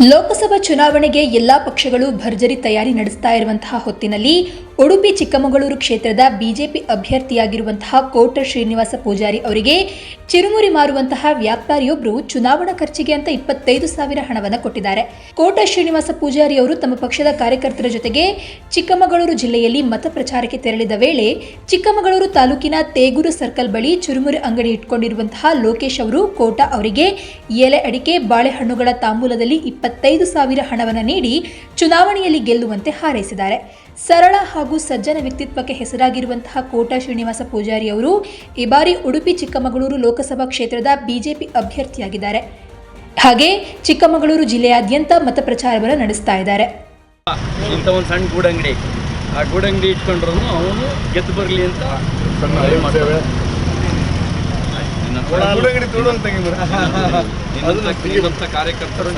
ಲೋಕಸಭಾ ಚುನಾವಣೆಗೆ ಎಲ್ಲಾ ಪಕ್ಷಗಳು ಭರ್ಜರಿ ತಯಾರಿ ನಡೆಸ್ತಾ ಇರುವಂತಹ ಹೊತ್ತಿನಲ್ಲಿ ಉಡುಪಿ ಚಿಕ್ಕಮಗಳೂರು ಕ್ಷೇತ್ರದ ಬಿಜೆಪಿ ಅಭ್ಯರ್ಥಿಯಾಗಿರುವಂತಹ ಕೋಟ ಶ್ರೀನಿವಾಸ ಪೂಜಾರಿ ಅವರಿಗೆ ಚಿರುಮುರಿ ಮಾರುವಂತಹ ವ್ಯಾಪಾರಿಯೊಬ್ಬರು ಚುನಾವಣಾ ಖರ್ಚಿಗೆ ಅಂತ ಇಪ್ಪತ್ತೈದು ಸಾವಿರ ಹಣವನ್ನು ಕೊಟ್ಟಿದ್ದಾರೆ. ಕೋಟ ಶ್ರೀನಿವಾಸ ಪೂಜಾರಿ ಅವರು ತಮ್ಮ ಪಕ್ಷದ ಕಾರ್ಯಕರ್ತರ ಜೊತೆಗೆ ಚಿಕ್ಕಮಗಳೂರು ಜಿಲ್ಲೆಯಲ್ಲಿ ಮತ ಪ್ರಚಾರಕ್ಕೆ ತೆರಳಿದ ವೇಳೆ ಚಿಕ್ಕಮಗಳೂರು ತಾಲೂಕಿನ ತೇಗೂರು ಸರ್ಕಲ್ ಬಳಿ ಚುರುಮುರಿ ಅಂಗಡಿ ಇಟ್ಕೊಂಡಿರುವಂತಹ ಲೋಕೇಶ್ ಅವರು ಕೋಟ ಅವರಿಗೆ ಎಲೆ ಅಡಿಕೆ, ಬಾಳೆಹಣ್ಣುಗಳ ತಾಂಬೂಲದಲ್ಲಿ ಇಪ್ಪತ್ತೈದು ಸಾವಿರ ಹಣವನ್ನು ನೀಡಿ ಚುನಾವಣೆಯಲ್ಲಿ ಗೆಲ್ಲುವಂತೆ ಹಾರೈಸಿದ್ದಾರೆ. ಸರಳ ಹಾಗೂ ಸಜ್ಜನ ವ್ಯಕ್ತಿತ್ವಕ್ಕೆ ಹೆಸರಾಗಿರುವಂತಹ ಕೋಟಾ ಶ್ರೀನಿವಾಸ ಪೂಜಾರಿ ಅವರು ಈ ಬಾರಿ ಉಡುಪಿ ಚಿಕ್ಕಮಗಳೂರು ಲೋಕಸಭಾ ಕ್ಷೇತ್ರದ ಬಿಜೆಪಿ ಅಭ್ಯರ್ಥಿಯಾಗಿದ್ದಾರೆ. ಹಾಗೆ ಚಿಕ್ಕಮಗಳೂರು ಜಿಲ್ಲೆಯಾದ್ಯಂತ ಮತ ಪ್ರಚಾರವನ್ನು ನಡೆಸ್ತಾ ಇದ್ದಾರೆ. ಇಂಥ ಒಂದು ಸಣ್ಣ ಗೂಡಂಗಡಿ ಆ ಗೂಡಂಗಡಿ ಇಟ್ಕೊಂಡ್ರು ಅವನು ಗೆದ್ದು ಬರಲಿ ಅಂತ ಇದು ಮಾಡ್ತಾರೆ. ಗೂಡಂಗಡಿ ತೋಡು ಅಂತ ನಿನ್ನಂಥ- ನಿನ್ನಂಥ ಕಾರ್ಯಕರ್ತರು